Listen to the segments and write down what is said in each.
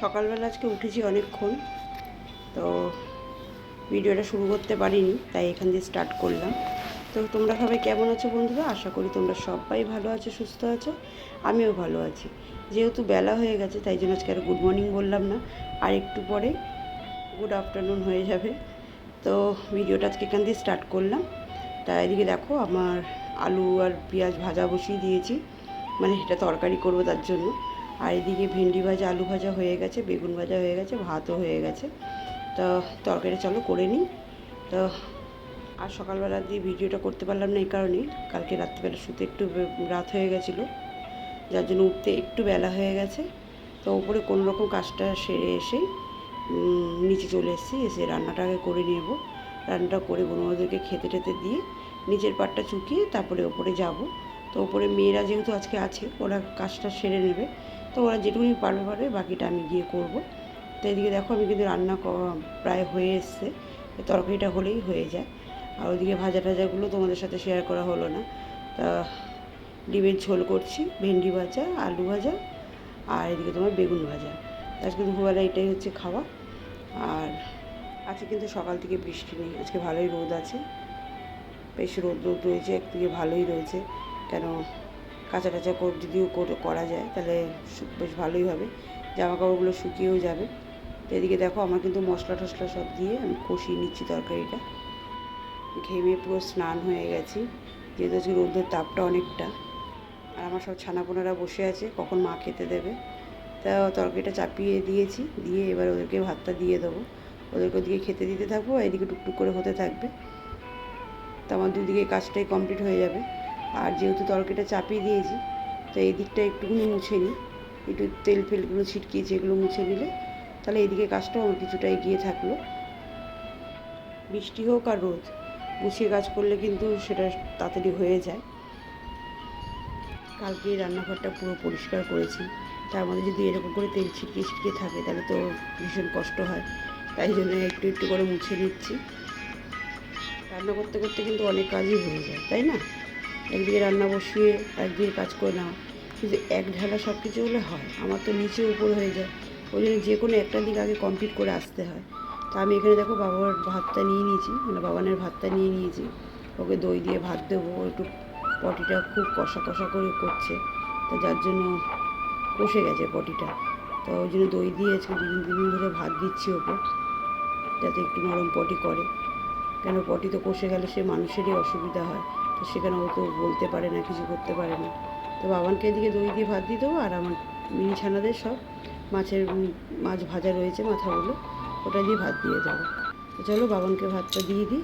সকালবেলা আজকে উঠেছি অনেকক্ষণ, তো ভিডিওটা শুরু করতে পারিনি, তাই এখান দিয়ে স্টার্ট করলাম। তো তোমরা সবাই কেমন আছো বন্ধুরা? আশা করি তোমরা সবাই ভালো আছো, সুস্থ আছো, আমিও ভালো আছি। যেহেতু বেলা হয়ে গেছে, তাই জন্য আজকে আর গুড মর্নিং বললাম না, আর একটু পরে গুড আফটারনুন হয়ে যাবে। তো ভিডিওটা আজকে এখান দিয়ে স্টার্ট করলাম। তা এদিকে দেখো, আমার আলু আর পেঁয়াজ ভাজা বসিয়ে দিয়েছি মানে এটা তরকারি করব তার জন্য। আর এদিকে ভেন্ডি ভাজা, আলু ভাজা হয়ে গেছে, বেগুন ভাজা হয়ে গেছে, ভাতও হয়ে গেছে। তো তরকারি চলো করে নিই। তো আর সকালবেলা দিয়ে ভিডিওটা করতে পারলাম না এই কারণেই। কালকে রাত্রিবেলা শুতে একটু রাত হয়ে গেছিল। যার জন্য উঠতে একটু বেলা হয়ে গেছে। তো ওপরে কোনো রকম কাজটা সেরে এসেই নিচে চলে এসেছি। এসে রান্নাটা আগে করে নেব। রান্নাটা করে বনুমাদেরকে খেতে টেতে দিয়ে নিচের পাটটা চুকিয়ে তারপরে ওপরে যাব। তো ওপরে মেয়েরা যেহেতু আজকে আছে, ওরা কাজটা সেরে নেবে। তো ওরা যেটুকুনি পারবে পারবে, বাকিটা আমি গিয়ে করব। তো এদিকে দেখো আমি কিন্তু রান্না প্রায় হয়ে এসছে। তরকারিটা হলেই হয়ে যায়। আর ওইদিকে ভাজা টাজাগুলো তোমাদের সাথে শেয়ার করা হলো না। তা ডিমের ঝোল করছি, ভেন্ডি ভাজা, আলু ভাজা, আর এদিকে তোমার বেগুন ভাজা। আজকে দুপুরবেলা এটাই হচ্ছে খাওয়া। আর আজকে কিন্তু সকাল থেকে বৃষ্টি নেই। আজকে ভালোই রোদ আছে। বেশ রোদ রোদ রয়েছে, একদিকে ভালোই রয়েছে। কেন কাঁচা টাচা কর যদিও কর- করা যায়, তাহলে বেশ ভালোই হবে। জামা কাপড়গুলো শুকিয়েও যাবে। তো এদিকে দেখো, আমার কিন্তু মশলা টশলা সব দিয়ে আমি কষিয়ে নিচ্ছি তরকারিটা। ঘেমে পুরো স্নান হয়ে গেছি, যেহেতু আজকে রোদের তাপটা অনেকটা। আর আমার সব ছানাপোনারা বসে আছে, কখন মা খেতে দেবে। তা তরকারিটা চাপিয়ে দিয়েছি, দিয়ে এবার ওদেরকে ভাতটা দিয়ে দেবো। ওদেরকে ওদিকে খেতে দিতে থাকব এদিকে টুকটুক করে হতে থাকবে। তো আমার দুদিকে কাজটাই কমপ্লিট হয়ে যাবে। আর যেহেতু তরকারিটা চাপিয়ে দিয়েছি, তো এই দিকটা একটুখানি মুছে নিই। একটু তেল ফেলগুলো ছিটকিয়েছে এগুলো মুছে নিলে, তাহলে এইদিকে কাজটাও আমার কিছুটা এগিয়ে থাকল। বৃষ্টি হোক আর রোদ, গুছিয়ে কাজ করলে কিন্তু সেটা তাড়াতাড়ি হয়ে যায়। কালকে রান্নাঘরটা পুরো পরিষ্কার করেছি, তার মধ্যে যদি এরকম করে তেল ছিটকে ছিটকে থাকে, তাহলে তো ভীষণ কষ্ট হয়। তাই জন্য একটু একটু করে মুছে নিচ্ছি। রান্না করতে করতে কিন্তু অনেক কাজই হয়ে যায়, তাই না? একদিকে রান্না বসিয়ে, একদিকে কাজ করে নেওয়া কিন্তু এক ঢালা সব কিছু হলে হয়, আমার তো নিচে উপর হয়ে যায়। ওই জন্য যে কোনো একটা দিক আগে কমপ্লিট করে আসতে হয়। তা আমি এখানে দেখো বাবার ভাতটা নিয়ে নিয়েছি মানে বাবানের ভাতটা নিয়ে নিয়েছি। ওকে দই দিয়ে ভাত দেবো, একটু পটিটা খুব কষা কষা করে করছে। তো যার জন্য কষে গেছে পটিটা। তো ওই জন্য দই দিয়ে আজকে দুদিন তিন ধরে ভাত দিচ্ছি ওকে, যাতে একটু নরম পটি করে। কেন পটি তো কষে গেলে সে মানুষেরই অসুবিধা হয়। তো সেখানে ও তো বলতে পারে না, কিছু করতে পারে না। তো বাবানকে এদিকে দই দিয়ে ভাত দিয়ে দেবো, আর আমার মিনি ছানাদের সব মাছের মাছ ভাজা রয়েছে মাথাগুলো, ওটা দিয়ে ভাত দিয়ে দেবো। তো চলো বাবানকে ভাতটা দিয়ে দিই।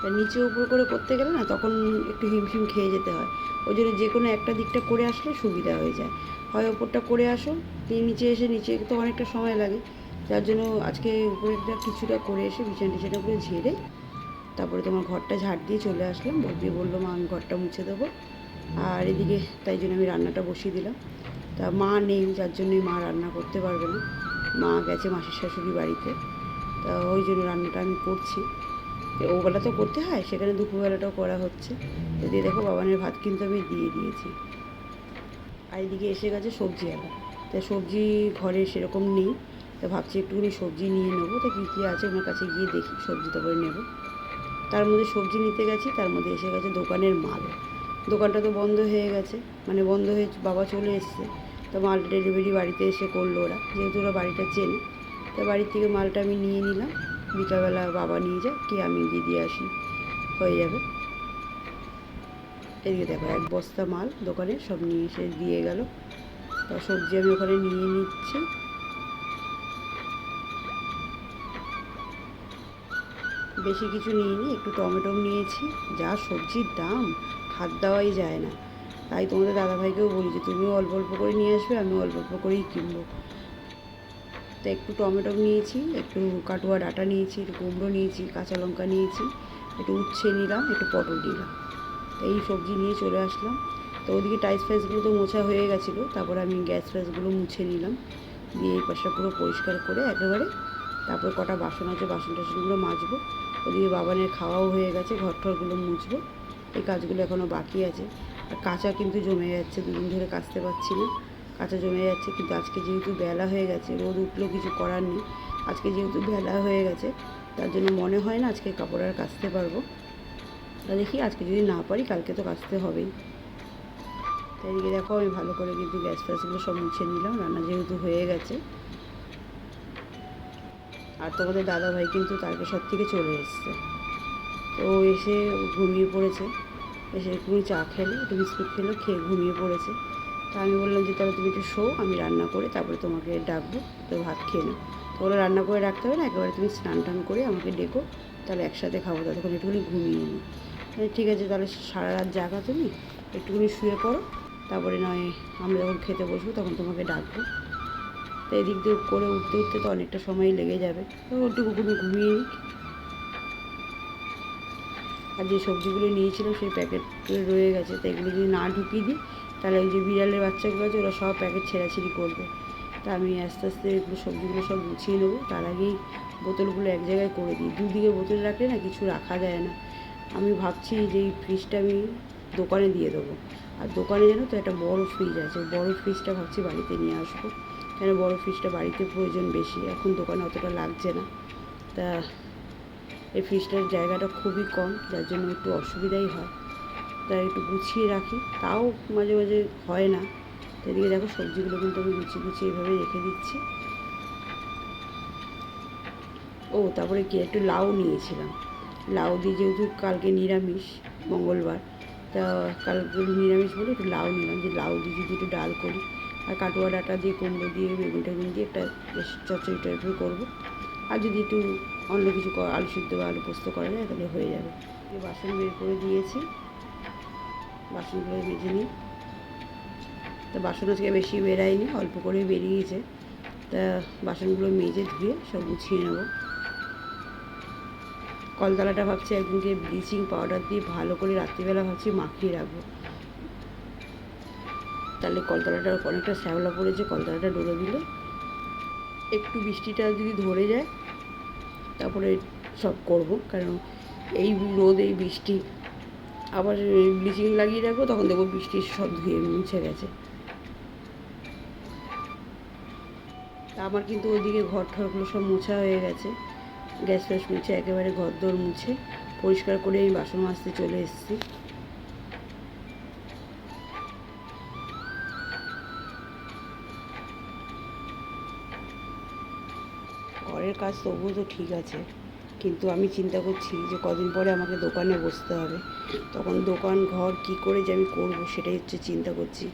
তা নিচে উপর করে করতে গেলে না, তখন একটু হিমশিম খেয়ে যেতে হয়। ওই জন্য যে কোনো একটা দিকটা করে আসলে সুবিধা হয়ে যায়। হয় ওপরটা করে আসো, দিয়ে নিচে এসে, নিচে তো অনেকটা সময় লাগে, যার জন্য আজকে উপরেরটা কিছুটা করে এসে বিছানা টিছানা করে ঝেড়ে তারপরে তোমার ঘরটা ঝাড় দিয়ে চলে আসলাম। বলবি বলল, মা, আমি ঘরটা মুছে দেবো। আর এদিকে তাই জন্য আমি রান্নাটা বসিয়ে দিলাম। তা মা নেই, যার জন্যই মা রান্না করতে পারবে না। মা গেছে মাসির শাশুড়ি বাড়িতে। তা ওই জন্য রান্নাটা আমি করছি। ওবেলা তো করতে হয়, সেখানে দুপুরবেলাটাও করা হচ্ছে। তো দিয়ে দেখো, বাবানের ভাত কিন্তু আমি দিয়ে দিয়েছি। আর এদিকে এসে গেছে সবজি আলা তা সবজি ঘরে সেরকম নেই। তো ভাবছি একটুখানি সবজি নিয়ে নেব। তো কী কী আছে, ওনার কাছে গিয়ে দেখি, সবজি তারপরে নেব। তার মধ্যে সবজি নিতে গেছি, তার মধ্যে এসে গেছে দোকানের মাল। দোকানটা তো বন্ধ হয়ে গেছে মানে বন্ধ হয়ে বাবা চলে এসছে। তো মালটা ডেলিভারি বাড়িতে এসে করল ওরা, যেহেতু ওরা বাড়িটা চেনে। তো বাড়ির থেকে মালটা আমি নিয়ে নিলাম, বিকালবেলা বাবা নিয়ে যায় কি আমি গিয়ে দিয়ে আসি, হয়ে যাবে। এদিকে দেখো, এক বস্তা মাল দোকানে সব নিয়ে এসে দিয়ে গেল। তো সবজি আমি ওখানে নিয়ে নিচ্ছি। বেশি কিছু নিইনি, একটু টমেটো নিয়েছি। যা সবজির দাম, হাত দেওয়াই যায় না। তাই তোমাদের দাদাভাইকেও বলি যে তুমিও অল্প অল্প করে নিয়ে আসবে আমিও অল্প অল্প করেই কিনবো। তো একটু টমেটো নিয়েছি, একটু কাটুয়া ডাঁটা নিয়েছি, একটু কুমড়ো নিয়েছি, কাঁচা লঙ্কা নিয়েছি, একটু উচ্ছে নিলাম, একটু পটল নিলাম। তো এই সবজি নিয়ে চলে আসলাম। তো ওদিকে টাইস ফাইসগুলো তো মোছা হয়ে গেছিল, তারপরে আমি গ্যাস ফ্যাসগুলো মুছে নিলাম। দিয়ে এই পাশটা পুরো পরিষ্কার করে একেবারে তারপর কটা বাসন আছে বাসন টাসনগুলো মাজবো। ওদিকে বাবানের খাওয়াও হয়ে গেছে ঘর টরগুলো মুছবো। এই কাজগুলো এখনও বাকি আছে। আর কাঁচা কিন্তু জমে যাচ্ছে, দুদিন ধরে কাচতে পারছি না। কাঁচা জমে যাচ্ছে, কিন্তু আজকে যেহেতু বেলা হয়ে গেছে, রোদ উঠলেও কিছু করার নেই। আজকে যেহেতু বেলা হয়ে গেছে, তার জন্য মনে হয় না আজকে কাপড় আর কাচতে পারব। তা দেখি, আজকে যদি না পারি, কালকে তো কাচতে হবেই। তাই দেখো, আমি ভালো করে কিন্তু গ্যাস ফ্যাসগুলো সব মুছে নিলাম, রান্না যেহেতু হয়ে গেছে। আর তোমাদের দাদা ভাই কিন্তু তারকেশ্বর থেকে চলে এসছে। তো এসে ঘুমিয়ে পড়েছে। এসে একটু চা খেলো, একটু বিস্কুট খেলো, খেয়ে ঘুমিয়ে পড়েছে। তা আমি বললাম যে, তাহলে তুমি একটু শো, আমি রান্না করে তারপরে তোমাকে ডাকবো, তো ভাত খেয়ে নাও। তো ওরা রান্না করে রাখতে হবে না, একেবারে তুমি স্নান টান করে আমাকে ডেকো, তাহলে একসাথে খাব। ততক্ষণ একটুখানি ঘুমিয়ে তাহলে ঠিক আছে, তাহলে সারা রাত জাগা তুমি, একটুখানি শুয়ে পড়ো, তারপরে নয় আমরা যখন খেতে বসবো তখন তোমাকে ডাকবো। তো এদিক দিয়ে করে উঠতে উঠতে তো অনেকটা সময় লেগে যাবে। তো ওটুকুনি ঘুমিয়ে নিই। আর যে সবজিগুলো নিয়েছিলাম সেই প্যাকেট রয়ে গেছে। তো এগুলো যদি না ঢুকিয়ে দিই, তাহলে ওই যে বিড়ালের বাচ্চাগুলো আছে, ওরা সব প্যাকেট ছেঁড়াছিড়ি করবে। তা আমি আস্তে আস্তে এগুলো সবজিগুলো সব গুছিয়ে নেব। তার আগেই বোতলগুলো এক জায়গায় করে দিই। দুদিকে বোতল রাখলে না কিছু রাখা যায় না। আমি ভাবছি যে এই ফ্রিজটা আমি দোকানে দিয়ে দেবো। আর দোকানে জানো তো একটা বড় ফ্রিজ আছে। বড় ফ্রিজটা ভাবছি বাড়িতে নিয়ে আসব। কেন বড় ফ্রিজটা বাড়িতে প্রয়োজন বেশি? এখন দোকানে অতটা লাগছে না। তা এই ফ্রিজটার জায়গাটা খুবই কম, যার জন্য একটু অসুবিধাই হয়। তাই একটু গুছিয়ে রাখি। তাও মাঝে মাঝে হয় না। এদিকে দেখো সবজিগুলো কিন্তু আমি গুছিয়ে গুছিয়ে এভাবে রেখে দিচ্ছি। ও, তারপরে কি? একটু লাউ নিয়েছিলাম। লাউ দিয়ে যেহেতু কালকে নিরামিষ, মঙ্গলবার, তা কালকে নিরামিষ বলে একটু লাউ নিলাম। যে লাউ দিয়ে যদি একটু ডাল করি আর কাটোয়া ডাটা দিয়ে কুমড়ো দিয়ে, বেগুন টেগুন দিয়ে একটা বেশ চচ্চড়ি টাইপের করব। আর যদি একটু অন্য কিছু আলু সিদ্ধ বা আলু পোস্ত করা যায়, তাহলে হয়ে যাবে। বাসন বের করে দিয়েছি। বাসনগুলো মেজে নিই। তা বাসন আজকে বেশি বেরায়নি, অল্প করে বেরিয়েছে। তা বাসনগুলো মেজে ধুয়ে সব গুছিয়ে নেব। কলতলাটা ভাবছি একদিনকে ব্লিচিং পাউডার দিয়ে ভালো করে রাত্রিবেলা ভাবছি মাখিয়ে রাখব। তাহলে কলতলাটা অনেকটা শ্যাওলা পড়েছে, কলতলাটা ডলে দিলে। একটু বৃষ্টিটা যদি ধরে যায়, তারপরে সব করব, কারণ এই রোদ, এই বৃষ্টি, আবার ব্লিচিং লাগিয়ে রাখব, তখন দেখব বৃষ্টি সব ধুয়ে মুছে গেছে। তা আমার কিন্তু ওইদিকে ঘর ঠরগুলো সব মোছা হয়ে গেছে। গ্যাস ফ্যাস মুছে, একেবারে ঘর দোর মুছে, পরিষ্কার করে আমি বাসন মাজতে চলে এসেছি। কাজ তবুও তো ঠিক আছে। কিন্তু আমি চিন্তা করছি যে কদিন পরে আমাকে দোকানে বসতে হবে। তখন দোকান, ঘর কি করে যে আমি করব সেটাই হচ্ছে চিন্তা করছি।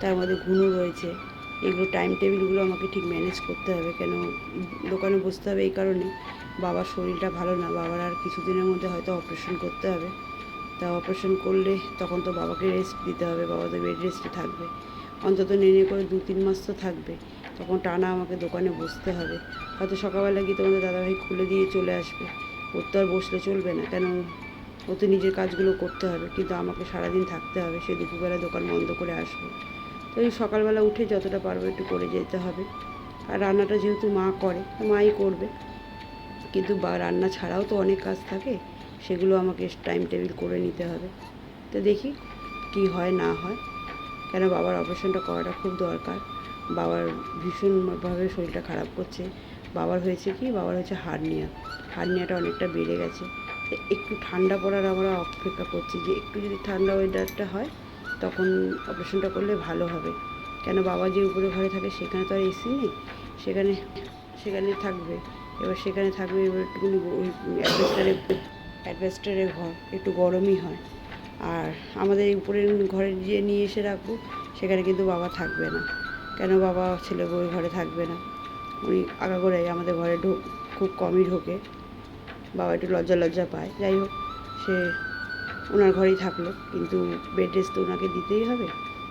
তার মধ্যে ঘুনো রয়েছে। এগুলো টাইম টেবিলগুলো আমাকে ঠিক ম্যানেজ করতে হবে। কেন দোকানে বসতে হবে এই কারণে। বাবার শরীরটা ভালো না। বাবার আর কিছুদিনের মধ্যে হয়তো অপারেশন করতে হবে। তা অপারেশন করলে তখন তো বাবাকে রেস্ট দিতে হবে। বাবা তো বেড রেস্টে থাকবে। অন্তত নেনে করে দু তিন মাস তো থাকবে। তখন টানা আমাকে দোকানে বসতে হবে। হয়তো সকালবেলা গিয়ে তোমাদের দাদাভাই খুলে দিয়ে চলে আসবে। ওর তো আর বসলে চলবে না। কেন? ও তো নিজের কাজগুলো করতে হবে। কিন্তু আমাকে সারাদিন থাকতে হবে। সে দুপুরবেলা দোকান বন্ধ করে আসব। তো এই সকালবেলা উঠে যতটা পারব একটু করে যেতে হবে। আর রান্নাটা যেহেতু মা করে মাই করবে। কিন্তু বা, রান্না ছাড়াও তো অনেক কাজ থাকে। সেগুলো আমাকে টাইম টেবিল করে নিতে হবে। তো দেখি কি হয়, না হয়। কেন? বাবার অপারেশনটা করাটা খুব দরকার। বাবার ভীষণভাবে শরীরটা খারাপ করছে। বাবার হয়েছে কি? বাবার হয়েছে হার্নিয়া। হার্নিয়াটা অনেকটা বেড়ে গেছে। একটু ঠান্ডা পড়ার আমরা অপেক্ষা করছি যে একটু যদি ঠান্ডা ওয়েদারটা হয়, তখন অপারেশনটা করলে ভালো হবে। কেন বাবা যে উপরে ঘরে থাকে, সেখানে তো আর এসি নেই। সেখানে সেখানে থাকবে। এবার সেখানে থাকবে, এবার একটুখানি অ্যাডভেস্টারে অ্যাডভেস্টারের ঘর, একটু গরমই হয়। আর আমাদের এই উপরের ঘরে যে নিয়ে এসে রাখব, সেখানে কিন্তু বাবা থাকবে না। কেন বাবা ছেলে বউয়ের ঘরে থাকবে না? উনি আগাগোড়াই আমাদের ঘরে ঢোক খুব কমই ঢোকে। বাবা একটু লজ্জা লজ্জা পায়। যাই হোক, সে ওনার ঘরেই থাকল। কিন্তু বেড রেস্ট তো ওনাকে দিতেই হবে।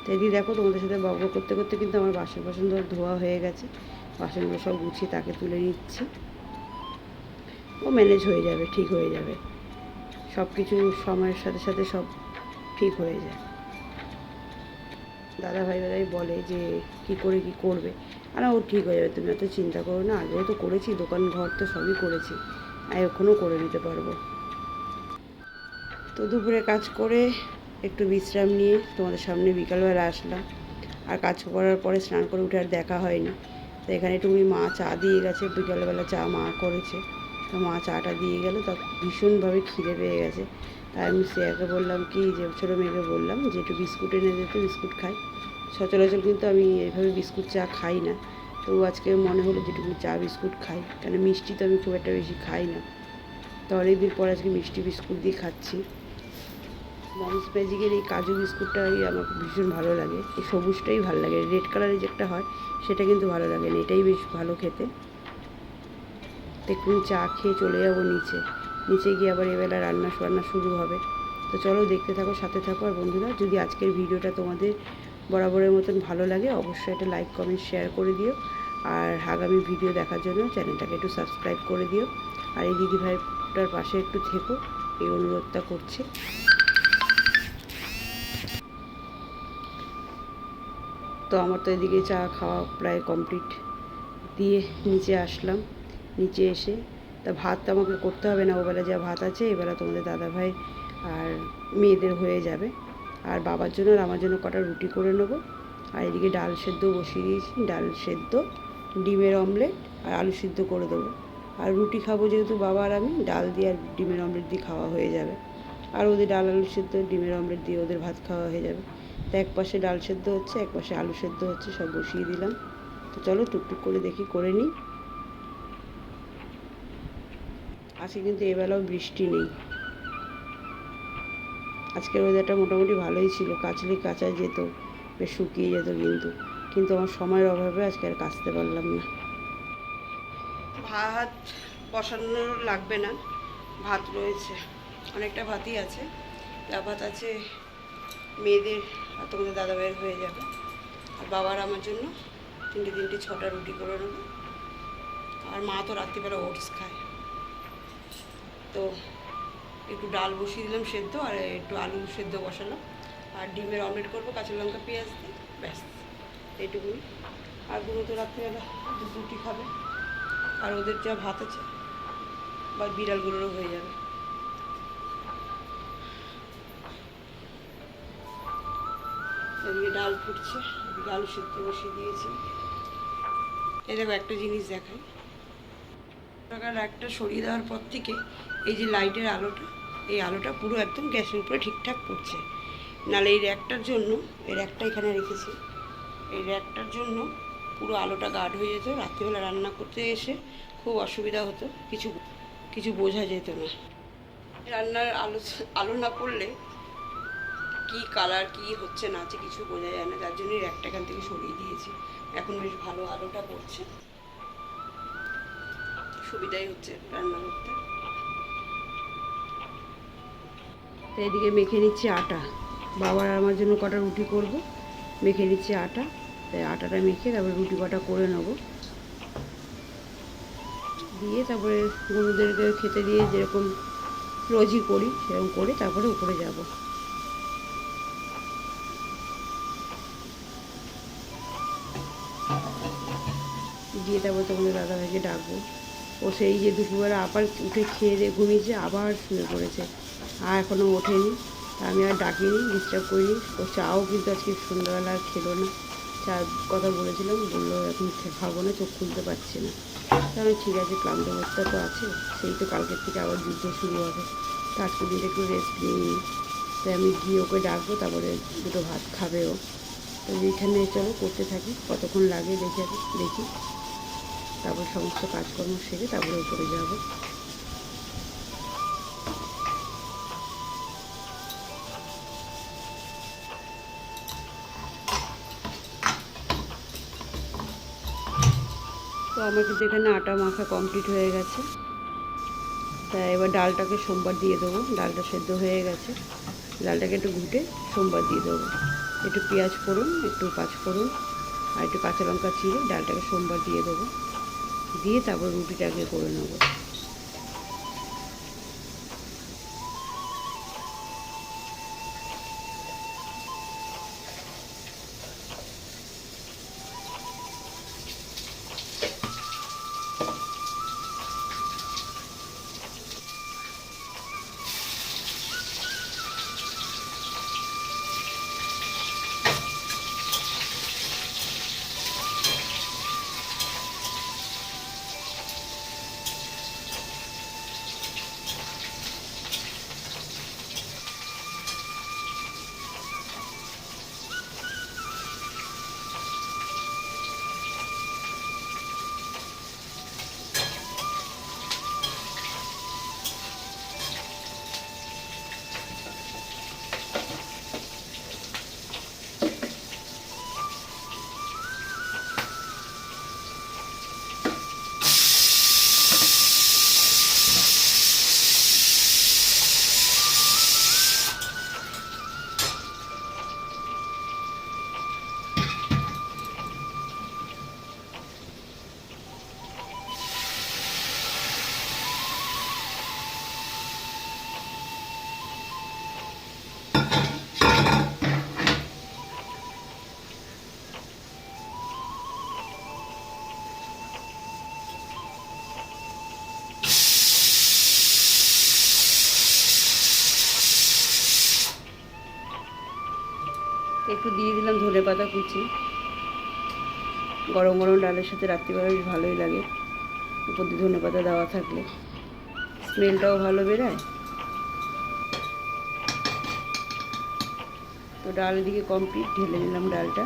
তাই দিয়ে দেখো তোমাদের সাথে বকবক করতে করতে কিন্তু আমার বাসন বাসন ধর ধোয়া হয়ে গেছে। বাসনগুলো সব গুছিয়ে তাকে তুলে নিচ্ছি। ও ম্যানেজ হয়ে যাবে, ঠিক হয়ে যাবে। সব কিছু সময়ের সাথে সাথে সব ঠিক হয়ে যায়। দাদা ভাই দাদাই বলে যে, কি করে কি করবে? আর ও ঠিক হয়ে যাবে, তুমি এত চিন্তা করো না আগেও তো করেছি, দোকান ঘর তো সবই করেছি, আর এখনও করে নিতে পারব। তো দুপুরে কাজ করে একটু বিশ্রাম নিয়ে তোমাদের সামনে বিকালবেলা আসলাম, আর কাজ করার পরে স্নান করে উঠে আর দেখা হয়নি। তো এখানে টুমি মা চা দিয়ে গেছে, বিকালবেলা চা মা করেছে। তো মা চাটা দিয়ে গেল, তা ভীষণভাবে খিদে পেয়ে গেছে। তাই আমি শ্রেয়াকে বললাম কি যে, ছোটো মেয়েকে বললাম যে, একটু বিস্কুট এনে দিতে বিস্কুট খাই। সচরাচর কিন্তু আমি এইভাবে বিস্কুট চা খাই না। তো আজকে মনে হলো যেটুকু চা, বিস্কুট খাই। কেন মিষ্টি তো আমি খুব একটা বেশি খাই না। তো অনেকদিন পর আজকে মিষ্টি বিস্কুট দিয়ে খাচ্ছি। মমস ম্যাজিকের এই কাজু বিস্কুটটাই আমার ভীষণ ভালো লাগে। এই সবুজটাই ভালো লাগে। রেড কালারের যেটা হয়, সেটা কিন্তু ভালো লাগে না। এটাই বেশ ভালো খেতে। দেখুন, চা খেয়ে চলে যাব নিচে। নিচে গিয়ে আবার এবেলা রান্না বান্না শুরু হবে। তো চলো দেখতে থাকো, সাথে থাকো। আর বন্ধুরা, যদি আজকের ভিডিওটা তোমাদের বরাবরের মতন ভালো লাগে, অবশ্যই একটা লাইক কমেন্ট শেয়ার করে দিও। আর আগামী ভিডিও দেখার জন্য চ্যানেলটাকে একটু সাবস্ক্রাইব করে দিও। আর এই দিদিভাইটার পাশে একটু থেকো, এই অনুরোধটা করছে। তো আমার তো এদিকে চা খাওয়া প্রায় কমপ্লিট দিয়ে নিচে আসলাম। নিচে এসে তা ভাত তো আমাকে করতে হবে না, ওবেলা যা ভাত আছে এবেলা তোমাদের দাদাভাই আর মেয়েদের হয়ে যাবে। আর বাবার জন্য আর আমার জন্য কটা রুটি করে নেব। আর এদিকে ডাল সেদ্ধ বসিয়ে দিয়েছি, ডাল সেদ্ধ, ডিমের অমলেট আর আলু সিদ্ধ করে দেবো। আর রুটি খাব যেহেতু বাবা আর আমি, ডাল দিয়ে আর ডিমের অমলেট দিয়ে খাওয়া হয়ে যাবে। আর ওদের ডাল আলু সেদ্ধ, ডিমের অমলেট দিয়ে ওদের ভাত খাওয়া হয়ে যাবে। তো এক পাশে ডাল সেদ্ধ হচ্ছে, এক পাশে আলু সেদ্ধ হচ্ছে, সব বসিয়ে দিলাম। তো চলো টুকটুক করে দেখি, করে নিই। আজকে কিন্তু এবেলাও বৃষ্টি নেই। আজকের ওয়েদারটা মোটামুটি ভালোই ছিল। কাচলে কাচা যেত, বেশ শুকিয়ে যেত কিন্তু। কিন্তু আমার সময়ের অভাবে আজকে আর কাচতে পারলাম না। ভাত বসানো লাগবে না। ভাত রয়েছে। অনেকটা ভাতই আছে। যা ভাত আছে মেয়েদের আর তোমাদের দাদাভাইয়ের হয়ে যাবে। আর বাবার আমার জন্য। তিনটে তিনটে ছটা রুটি করে নেব। আর মা তো রাত্রিবেলা ওটস খায়। তো একটু ডাল বসিয়ে দিলাম সেদ্ধ আর একটু আলু সেদ্ধ বসালাম। আর ডিমের অমলেট করব, কাঁচা লঙ্কা, পেঁয়াজ দিয়ে, ব্যাস। এইটুকুই। আর গুঁড়ো তো রাত্রিবেলা রুটি খাবে। আর ওদের যা ভাত আছে, বা বিড়ালগুলোরও হয়ে যাবে। এদিকে ডাল ফুটছে ডাল সেদ্ধ বসিয়ে দিয়েছি। এই দেখো একটা জিনিস দেখাই। টাকার একটা সরিয়ে দেওয়ার পর থেকে এই যে লাইটের আলোটা, এই আলোটা পুরো একদম গ্যাসের উপরে ঠিকঠাক পড়ছে নাহলে এই র্যাকটার জন্য, এই র্যাকটা এখানে রেখেছি। এই র্যাকটার জন্য পুরো আলোটা গাঢ় হয়ে যেত, রাত্রিবেলা রান্না করতে এসে খুব অসুবিধা হতো, কিছু কিছু বোঝা যেত না। রান্নার আলো আলো না পড়লে কি কালার, কি হচ্ছে না হচ্ছে কিছু বোঝা যায় না যার জন্যই র্যাকটা এখান থেকে সরিয়ে দিয়েছি। এখন বেশ ভালো আলোটা পড়ছে। সুবিধাই হচ্ছে রান্না করতে। এদিকে মেখে নিচ্ছি আটা। বাবার আমার জন্য কটা রুটি করব। মেখে নিচ্ছি আটা। তাই আটাটা মেখে তারপরে রুটি কটা করে নেব। দিয়ে তারপরে গরুদেরকে খেতে দিয়ে যেরকম রোজই করি, সেরকম করে তারপরে উপরে যাব। দিয়ে তারপর তোমাদের দাদাভাইকে ডাকবো। ও সেই যে দুপুরবেলা আবার উঠে খেয়ে দিয়ে ঘুমিয়েছে, আবার শুয়ে পড়েছে। আর এখনও ওঠেনি। আমি আর ডাকিনি ডিস্টার্ব করিনি। ও চাও কিন্তু আজকে সন্ধ্যাবেলা আর খেলো না। চা কথা বলেছিলাম, বলল এখন খাব না, চোখ খুলতে পারছি না। তাহলে ঠিক আছে, ক্লান্ত বোধটা তো আছে। সেই তো কালকের থেকে আবার যুদ্ধ শুরু হবে। তো আজকে দিন একটু রেস্ট নিয়ে নিই। তাই আমি গিয়ে ওকে ডাকবো, তারপরে দুটো ভাত খাবে ও। তো এইখানে চলো, করতে থাকি। কতক্ষণ লাগে দেখে, দেখি। তারপর সমস্ত কাজকর্ম সেরে তারপরে উপরে যাব। তো আমার কিন্তু এখানে আটা মাখা কমপ্লিট হয়ে গেছে। তা এবার ডালটাকে সোমবার দিয়ে দেবো। ডালটা সেদ্ধ হয়ে গেছে। ডালটাকে একটু ঘুটে সোমবার দিয়ে দেবো। একটু পেঁয়াজ ফোড়ন, একটু পাঁচ ফোড়ন আর একটু কাঁচা লঙ্কা চিড়ে ডালটাকে সোমবার দিয়ে দেবো। দিয়ে তারপর রুটিটাকে করে নেব। পাতা কুচি। গরম গরম ডালের সাথে রাত্রিবেলা বেশ ভালোই লাগে। উপর দিয়ে ধনে পাতা দেওয়া থাকলে। স্মেলটাও ভালো বেরোয়। তো ডাল দিকে কমপ্লিট ঢেলে নিলাম ডালটা।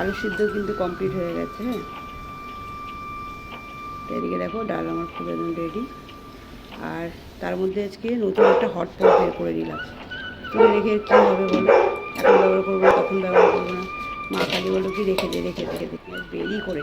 আলু সিদ্ধ কিন্তু কমপ্লিট হয়ে গেছে হ্যাঁ? এদিকে দেখো, ডাল আমার খুব একদম রেডি আর তার মধ্যে আজকে নতুন একটা হট পট বের করে নিলাম। তুলে রেখে কী হবে বলো? এখন ব্যবহার করব তখন ব্যবহার করব না। মা কালী বলো কি, রেখে দে রেখে দে রেখে দে। বেরি করে।